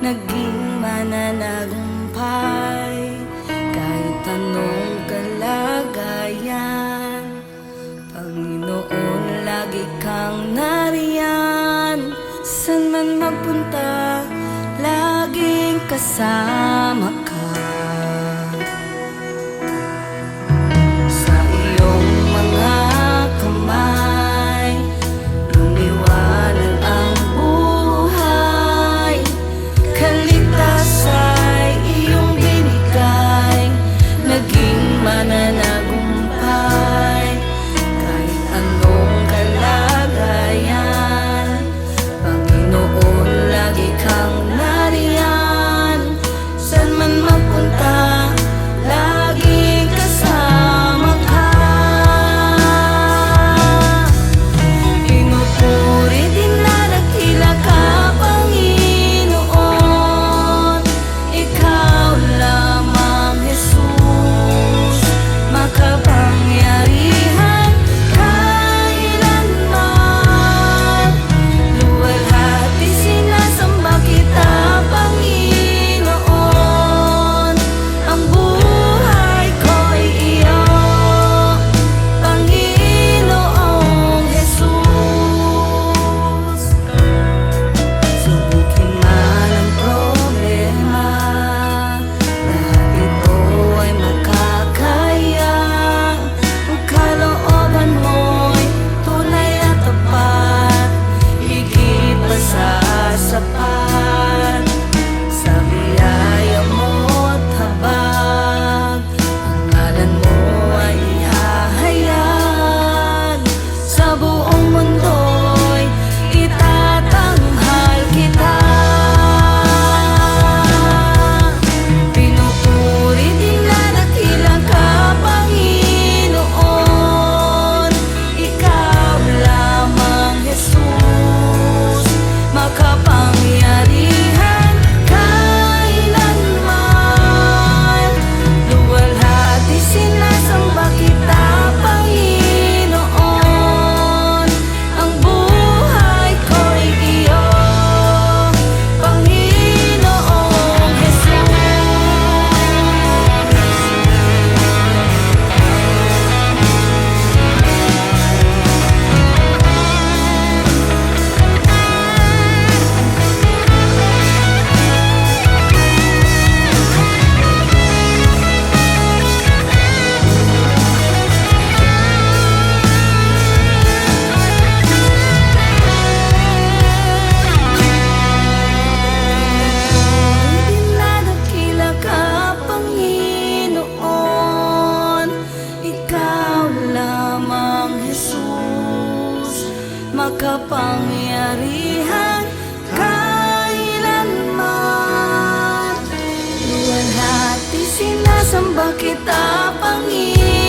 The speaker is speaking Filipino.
naging mananagumpay. Kahit anong kalagayan Panginoon lagi kang nariyan. Saan man magpunta laging kasama lamang Jesus makapangyarihan kailanman. Luwalhati sinasamba kita, Panginoon.